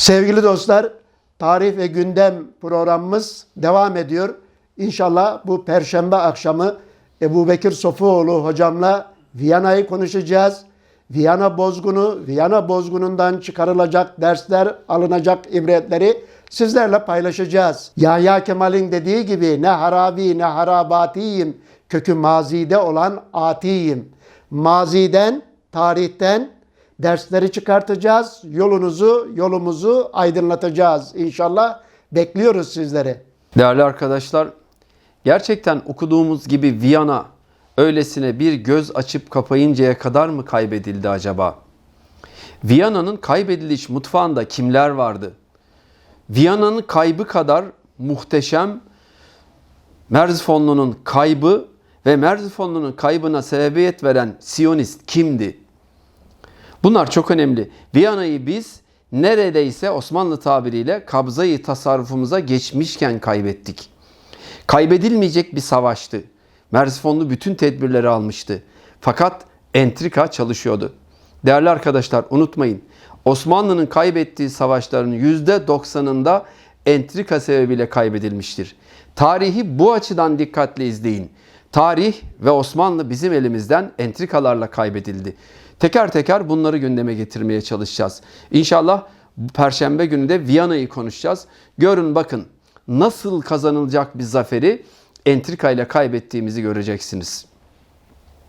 Sevgili dostlar, tarih ve gündem programımız devam ediyor. İnşallah bu perşembe akşamı Ebu Bekir Sofuoğlu hocamla Viyana'yı konuşacağız. Viyana bozgunu, Viyana bozgunundan çıkarılacak dersler, alınacak ibretleri sizlerle paylaşacağız. Yahya Kemal'in dediği gibi ne harabi ne harabatiyim, kökü mazide olan atiyim. Maziden, tarihten dersleri çıkartacağız. Yolunuzu, yolumuzu aydınlatacağız. İnşallah bekliyoruz sizleri. Değerli arkadaşlar, gerçekten okuduğumuz gibi Viyana öylesine bir göz açıp kapayıncaya kadar mı kaybedildi acaba? Viyana'nın kaybediliş mutfağında kimler vardı? Viyana'nın kaybı kadar muhteşem Merzifonlu'nun kaybı ve Merzifonlu'nun kaybına sebebiyet veren Siyonist kimdi? Bunlar çok önemli. Viyana'yı biz neredeyse Osmanlı tabiriyle kabzayı tasarrufumuza geçmişken kaybettik. Kaybedilmeyecek bir savaştı. Merzifonlu bütün tedbirleri almıştı. Fakat entrika çalışıyordu. Değerli arkadaşlar unutmayın. Osmanlı'nın kaybettiği savaşların %90'ında entrika sebebiyle kaybedilmiştir. Tarihi bu açıdan dikkatli izleyin. Tarih ve Osmanlı bizim elimizden entrikalarla kaybedildi. Teker teker bunları gündeme getirmeye çalışacağız. İnşallah Perşembe günü de Viyana'yı konuşacağız. Görün bakın nasıl kazanılacak bir zaferi entrika ile kaybettiğimizi göreceksiniz.